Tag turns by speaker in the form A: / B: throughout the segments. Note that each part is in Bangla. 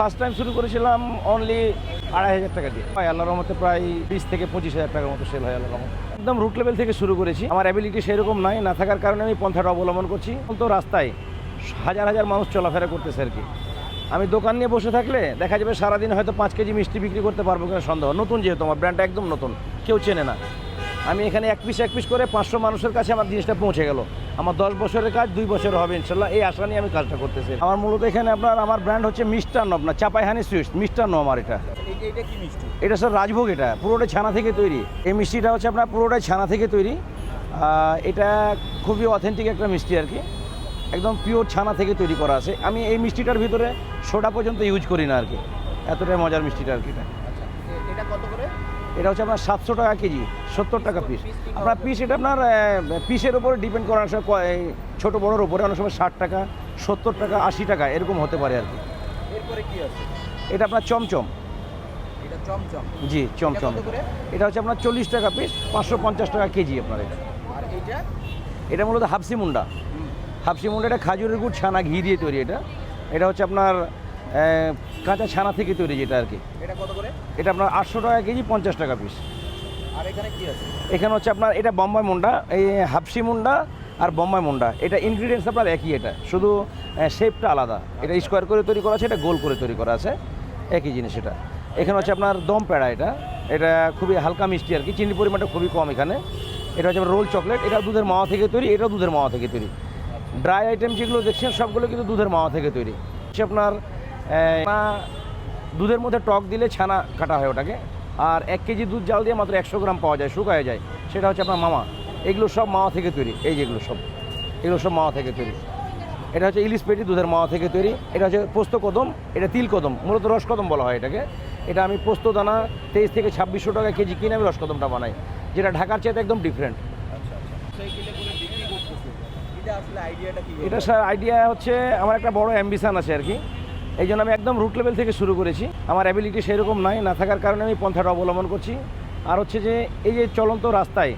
A: ফার্স্ট টাইম শুরু করেছিলাম অনলি আড়াই হাজার টাকা দিয়ে। হয় আল্লাহর রহমতে প্রায় বিশ থেকে পঁচিশ হাজার টাকার মতো সেল হয় রহমতে। একদম রুট লেভেল থেকে শুরু করেছি। আমার অ্যাবিলিটি সেরকম নাই, না থাকার কারণে আমি পন্থাটা অবলম্বন করছি। তো রাস্তায় হাজার হাজার মানুষ চলাফেরা করতেছে আর কি। আমি দোকান নিয়ে বসে থাকলে দেখা যাবে সারাদিন হয়তো পাঁচ কেজি মিষ্টি বিক্রি করতে পারব কিনা সন্দেহ। নতুন যেহেতু, আমার ব্র্যান্ডটা একদম নতুন। কেউ চেনে না। আমি এখানে এক পিস এক পিস করে পাঁচশো মানুষের কাছে আমার জিনিসটা পৌঁছে গেল। আমার দশ বছরের কাজ দুই বছর হবে ইনশাল্লাহ। এই আশা নিয়ে আমি কাজটা করতেছি। আমার মূলত এখানে আপনার আমার ব্র্যান্ড হচ্ছে মিষ্টান্ন আপনার চাপাইহানি সুইটস মিষ্টান্ন আমার এটা। এটা স্যার রাজভোগ এটা পুরোটাই ছানা থেকে তৈরি। এই মিষ্টিটা হচ্ছে আপনার পুরোটাই ছানা থেকে তৈরি। এটা খুবই অথেন্টিক একটা মিষ্টি আর কি। একদম পিওর ছানা থেকে তৈরি করা আছে। আমি এই মিষ্টিটার ভিতরে সোডা পর্যন্ত ইউজ করি না আর কি। এতটাই মজার মিষ্টিটা আর কি এটা।
B: আচ্ছা এটা কত করে?
A: এটা হচ্ছে আপনার সাতশো টাকা কেজি সত্তর টাকা পিস আপনার পিস এটা আপনার পিসের উপরে ডিপেন্ড করে অনেক সময় ছোটো বড়োর উপরে অনেক সময় ষাট টাকা সত্তর টাকা আশি টাকা এরকম হতে পারে আর কি।
B: এরপরে কি আছে?
A: এটা আপনার চমচম। জি চমচম।
B: এটা
A: হচ্ছে আপনার চল্লিশ টাকা পিস পাঁচশো পঞ্চাশ টাকা কেজি আপনার এটা। এটা মূলত হাফসি মুন্ডা। হাফসি মুন্ডা এটা খাজুরের গুড় ছানা ঘি দিয়ে তৈরি এটা। এটা হচ্ছে আপনার কাঁচা ছানা থেকে তৈরি যেটা আর কি।
B: এটা কত করে?
A: এটা আপনার আটশো টাকা কেজি পঞ্চাশ টাকা পিস
B: আর এখানে কি আছে?
A: এখানে হচ্ছে আপনার এটা বম্বাই মুন্ডা এই হাফসি মুন্ডা আর বম্বাই মুন্ডা। এটা ইনগ্রিডিয়েন্টস আপনার একই এটা শুধু শেপটা আলাদা। এটা স্কোয়ার করে তৈরি করা আছে এটা গোল করে তৈরি করা আছে। একই জিনিস এটা। এখানে হচ্ছে আপনার দম প্যাড়া এটা। এটা খুবই হালকা মিষ্টি আর কি চিনির পরিমাণটা খুবই কম এখানে। এটা হচ্ছে আপনার রোল চকলেট এটা দুধের মাওয়া থেকে তৈরি এটাও দুধের মাওয়া থেকে তৈরি। ড্রাই আইটেম যেগুলো দেখছেন সবগুলো কিন্তু দুধের মাওয়া থেকে তৈরি। হচ্ছে আপনার দুধের মধ্যে টক দিলে ছানা কাটা হয় ওটাকে। আর এক কেজি দুধ জাল দিয়ে মাত্র একশো গ্রাম পাওয়া যায় শুকায় যায়। সেটা হচ্ছে আপনার মামা। এগুলো সব মাওয়া থেকে তৈরি। এই যেগুলো সব। এগুলো সব মাওয়া থেকে তৈরি। এটা হচ্ছে ইলিশ পেটি দুধের মাওয়া থেকে তৈরি। এটা হচ্ছে পোস্ত কদম এটা তিল কদম মূলত রস কদম বলা হয় এটাকে। এটা আমি পোস্ত দানা তেইশ থেকে ছাব্বিশশো টাকা কেজি কিনে আমি রস কদমটা বানাই। যেটা ঢাকার চাইতে একদম ডিফারেন্ট
B: আচ্ছা আচ্ছা। কি?
A: এটা স্যার আইডিয়া হচ্ছে আমার একটা বড় অ্যাম্বিশন আছে আর কি। এই জন্য আমি একদম রুট লেভেল থেকে শুরু করেছি। আমার অ্যাবিলিটি সেরকম নাই, না থাকার কারণে আমি পন্থাটা অবলম্বন করছি। আর হচ্ছে যে, এই যে চলন্ত রাস্তায়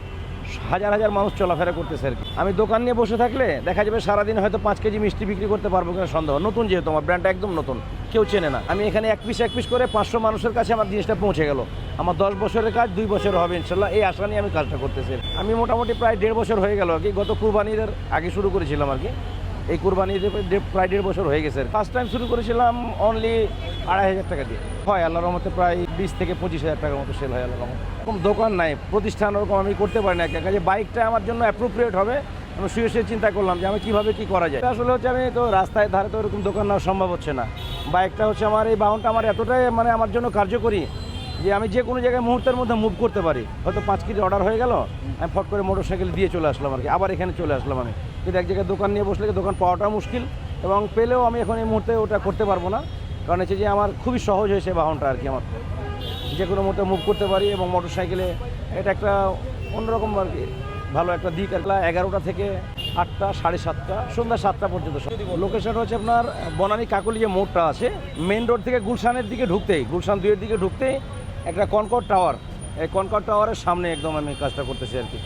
A: হাজার হাজার মানুষ চলাফেরা করতেছে আর কি। আমি দোকান নিয়ে বসে থাকলে দেখা যাবে সারাদিন হয়তো পাঁচ কেজি মিষ্টি বিক্রি করতে পারব কিনা সন্দেহ। নতুন যেহেতু আমার ব্র্যান্ডটা একদম নতুন, কেউ চেনে না। আমি এখানে এক পিস এক পিস করে পাঁচশো মানুষের কাছে আমার জিনিসটা পৌঁছে গেল। আমার দশ বছরের কাজ, দুই বছর হবে ইনশাল্লাহ। এই আশা নিয়ে আমি কাজটা করতেছি। আমি মোটামুটি প্রায় দেড় বছর হয়ে গেল আর কি। গত কুরবানিদের আগে শুরু করেছিলাম আর কি। এই কুরবানি প্রায় দেড় বছর হয়ে গেছে ফার্স্ট টাইম শুরু করেছিলাম অনলি আড়াই হাজার টাকা দিয়ে। হয় আল্লাহর রহমতে প্রায় বিশ থেকে পঁচিশ হাজার টাকার মতো সেল হয় আল্লাহর রহমতে। দোকান নাই, প্রতিষ্ঠান ওরকম আমি করতে পারি না। কাজে বাইকটা আমার জন্য অ্যাপ্রোপ্রিয়েট হবে। আমি শুয়ে শুয়ে চিন্তা করলাম যে আমি কীভাবে কী করা যায়। আসলে হচ্ছে আমি তো রাস্তায় ধারে তো এরকম দোকান নেওয়া সম্ভব হচ্ছে না। বাইকটা হচ্ছে আমার এই বাহনটা আমার এতটাই মানে আমার জন্য কার্যকরী যে আমি যে কোনো জায়গায় মুহূর্তের মধ্যে মুভ করতে পারি। হয়তো পাঁচ কেজি অর্ডার হয়ে গেল, আমি ফট করে মোটর সাইকেল দিয়ে চলে আসলাম আর কি। আবার এখানে চলে আসলাম আমি। কিন্তু এক জায়গায় দোকান নিয়ে বসলে দোকান পাওয়াটা মুশকিল এবং পেলেও আমি এখন এই মুহূর্তে ওটা করতে পারব না। কারণ হচ্ছে যে আমার খুবই সহজ হয়েছে বাহনটা আর কি আমার। যে কোনো মুহূর্তে মুভ করতে পারি এবং মোটর সাইকেলে এটা একটা অন্যরকম আর কি, ভালো একটা দিক কি। এগারোটা থেকে আটটা, সাড়ে সাতটা, সন্ধ্যা সাতটা পর্যন্ত লোকেশন হচ্ছে আপনার বনানী কাকলি যে মোড়টা আছে মেন রোড থেকে গুলশানের দিকে ঢুকতেই, গুলশান দুইয়ের দিকে ঢুকতেই একটা কনকট টাওয়ার এই কনকট টাওয়ারের সামনে একদম আমি কাজটা করতেছি আর কি।